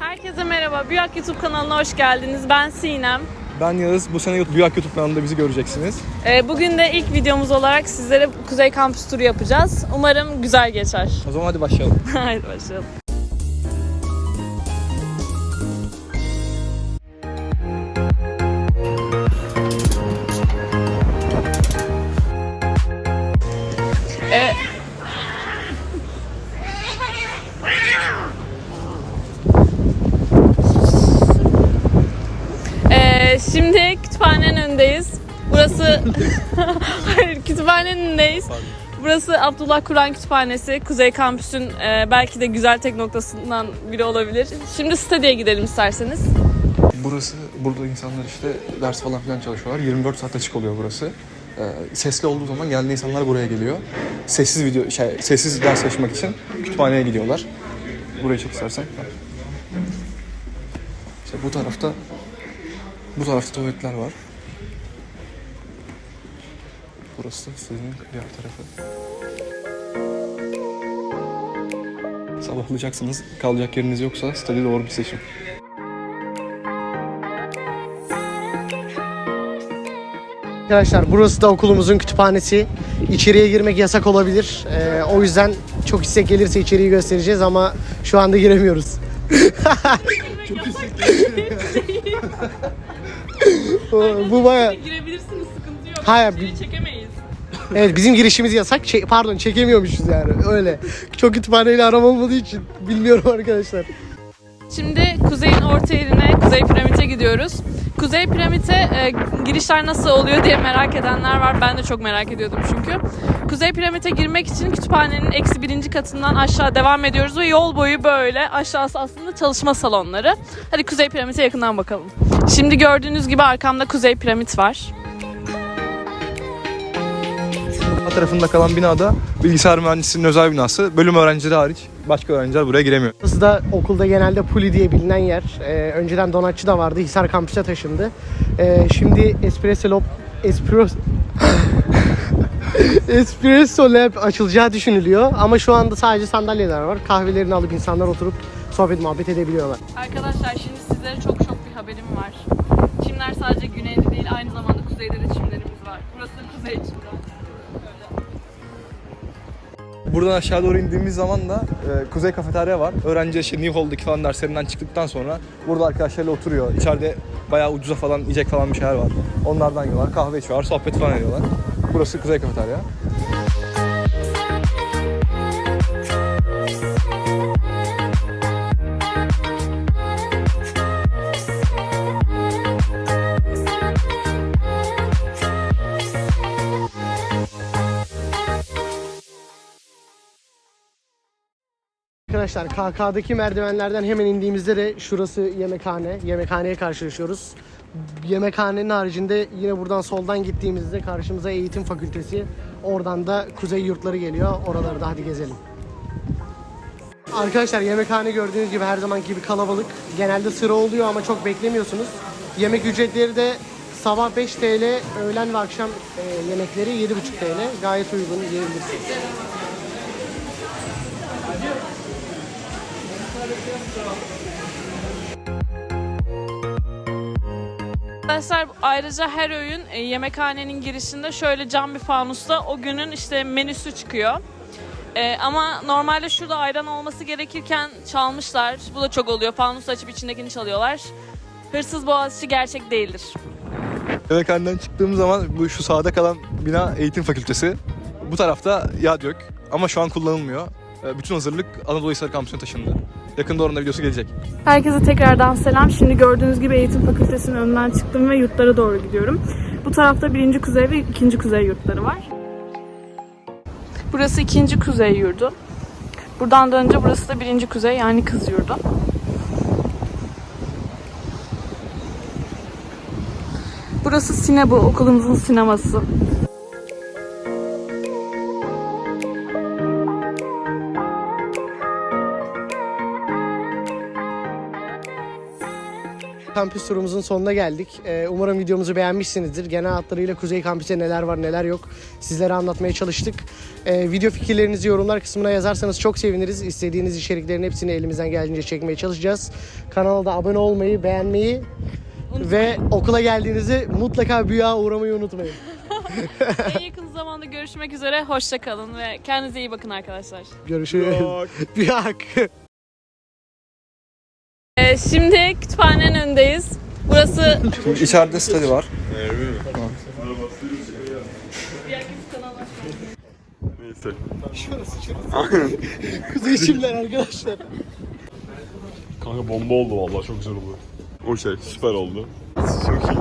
Herkese merhaba. Büyük YouTube kanalına hoş geldiniz. Ben Sinem. Ben Yağız. Bu sene Büyük YouTube kanalında bizi göreceksiniz. Ee, bugün de ilk videomuz olarak sizlere Kuzey Kampüs turu yapacağız. Umarım güzel geçer. O zaman hadi başlayalım. Haydi başlayalım. Ee, şimdi kütüphanenin önündeyiz. Burası Hayır, kütüphanenin önündeyiz. Burası Abdullah Kur'an Kütüphanesi. Kuzey Kampüs'ün e, belki de güzel tek noktasından biri olabilir. Şimdi stadyeye gidelim isterseniz. Burası, burada insanlar işte ders falan filan çalışıyorlar. 24 saat açık oluyor burası. Ee, sesli olduğu zaman geldiği insanlar buraya geliyor. Sessiz video, şey, sessiz ders çalışmak için kütüphaneye gidiyorlar. Burayı çek istersen. İşte bu tarafta, bu tarafta tuvaletler var. Burası sizin diğer tarafı. Sabahlayacaksınız. Kalacak yeriniz yoksa stadyo doğru bir seçim. Arkadaşlar burası da okulumuzun kütüphanesi. İçeriye girmek yasak olabilir. Ee, o yüzden çok istek gelirse içeriği göstereceğiz ama şu anda giremiyoruz. Bu baya... Girebilirsiniz sıkıntı yok. Hayır, çekemeyiz. Evet bizim girişimiz yasak. Çe- pardon çekemiyormuşuz yani öyle. Çok kütüphaneyle aram olmadığı için bilmiyorum arkadaşlar. Şimdi kuzeyin orta yerine Kuzey Piramit'e gidiyoruz. Kuzey Piramit'e e, girişler nasıl oluyor diye merak edenler var. Ben de çok merak ediyordum çünkü. Kuzey Piramit'e girmek için kütüphanenin eksi birinci katından aşağı devam ediyoruz ve yol boyu böyle aşağısı aslında çalışma salonları. Hadi Kuzey Piramit'e yakından bakalım. Şimdi gördüğünüz gibi arkamda Kuzey Piramit var. Tarafında kalan binada bilgisayar mühendisliğinin özel binası. Bölüm öğrencileri hariç başka öğrenciler buraya giremiyor. Burası da okulda genelde Puli diye bilinen yer. Ee, önceden donatçı da vardı. Hisar kampüse taşındı. Ee, şimdi Espresso Lab... Espresso... Espresso Lab açılacağı düşünülüyor. Ama şu anda sadece sandalyeler var. Kahvelerini alıp insanlar oturup sohbet muhabbet edebiliyorlar. Arkadaşlar şimdi sizlere çok çok bir haberim var. Çimler sadece güneyde değil aynı zamanda kuzeyde de çimlerimiz var. Burası kuzey çimler. Buradan aşağı doğru indiğimiz zaman da e, Kuzey Kafeterya var. Öğrenci işte New Hall'daki falan derslerinden çıktıktan sonra burada arkadaşlarıyla oturuyor. İçeride bayağı ucuza falan yiyecek falan bir şeyler var. Onlardan yiyorlar, kahve içiyorlar, sohbet falan ediyorlar. Burası Kuzey Kafeterya. Arkadaşlar KK'daki merdivenlerden hemen indiğimizde de şurası yemekhane. Yemekhaneye karşılaşıyoruz. Yemekhanenin haricinde yine buradan soldan gittiğimizde karşımıza eğitim fakültesi. Oradan da kuzey yurtları geliyor. Oraları da hadi gezelim. Arkadaşlar yemekhane gördüğünüz gibi her zaman gibi kalabalık. Genelde sıra oluyor ama çok beklemiyorsunuz. Yemek ücretleri de sabah 5 TL, öğlen ve akşam e, yemekleri 7,5 TL. Gayet uygun yiyebilirsiniz. Arkadaşlar ayrıca her öğün e, yemekhanenin girişinde şöyle cam bir fanusta o günün işte menüsü çıkıyor. E, ama normalde şurada ayran olması gerekirken çalmışlar. Bu da çok oluyor. Fanus açıp içindekini çalıyorlar. Hırsız boğazçı gerçek değildir. Yemekhaneden çıktığımız zaman bu şu sağda kalan bina eğitim fakültesi. Bu tarafta Yadyök ama şu an kullanılmıyor. E, Bütün hazırlık Anadolu Hisar Kampüsü'ne taşındı. Yakında onun da videosu gelecek. Herkese tekrardan selam. Şimdi gördüğünüz gibi eğitim fakültesinin önünden çıktım ve yurtlara doğru gidiyorum. Bu tarafta birinci kuzey ve ikinci kuzey yurtları var. Burası ikinci kuzey yurdu. Buradan dönünce burası da birinci kuzey yani kız yurdu. Burası Sinebu, okulumuzun sineması. Kampüs turumuzun sonuna geldik. Ee, umarım videomuzu beğenmişsinizdir. Genel hatlarıyla Kuzey Kampüs'te neler var neler yok sizlere anlatmaya çalıştık. Ee, video fikirlerinizi yorumlar kısmına yazarsanız çok seviniriz. İstediğiniz içeriklerin hepsini elimizden geldiğince çekmeye çalışacağız. Kanala da abone olmayı, beğenmeyi ve okula geldiğinizde mutlaka büyüğa uğramayı unutmayın. en yakın zamanda görüşmek üzere. Hoşça kalın ve kendinize iyi bakın arkadaşlar. Görüşürüz. Büyük. Ee, şimdi kütüphanenin önündeyiz. Burası İçeride study var. Neyse. Kuzey çimler arkadaşlar. Kanka bomba oldu vallahi çok güzel oldu. O şey süper oldu. Çok iyi.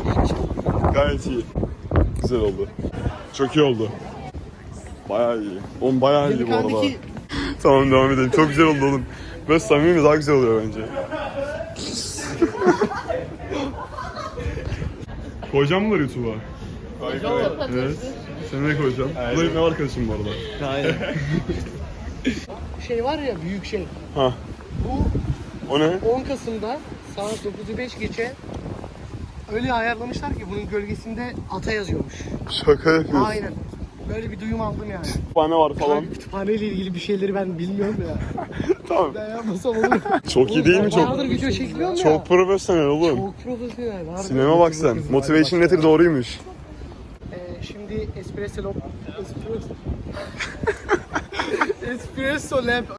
Gayet iyi. Güzel oldu. Çok iyi oldu. Bayağı iyi. Oğlum bayağı iyi bu arada. Tamam devam edelim. Çok güzel oldu oğlum. Böyle samimi daha güzel oluyor bence. Koyacağım mı bunları YouTube'a? Evet. Seni de koyacağım. Bu da benim arkadaşım bu arada. şey var ya büyük şey. Ha. Bu O ne? 10 Kasım'da saat 9'u 5 geçe öyle ayarlamışlar ki bunun gölgesinde ata yazıyormuş. Şaka yapıyorsun. Aynen. Böyle bir duyum aldım yani. Kütüphane var falan. Kanka kütüphaneyle ilgili bir şeyleri ben bilmiyorum ya. Tamam. Ben yapmasam olur. Çok iyi değil mi? Çok Bayağıdır video ya. çok profesyonel oğlum. Çok profesyonel. Harbi. Sinema bak sen. Kızım Motivation letter doğruymuş. Ee, şimdi espresso lab... Espresso... espresso lab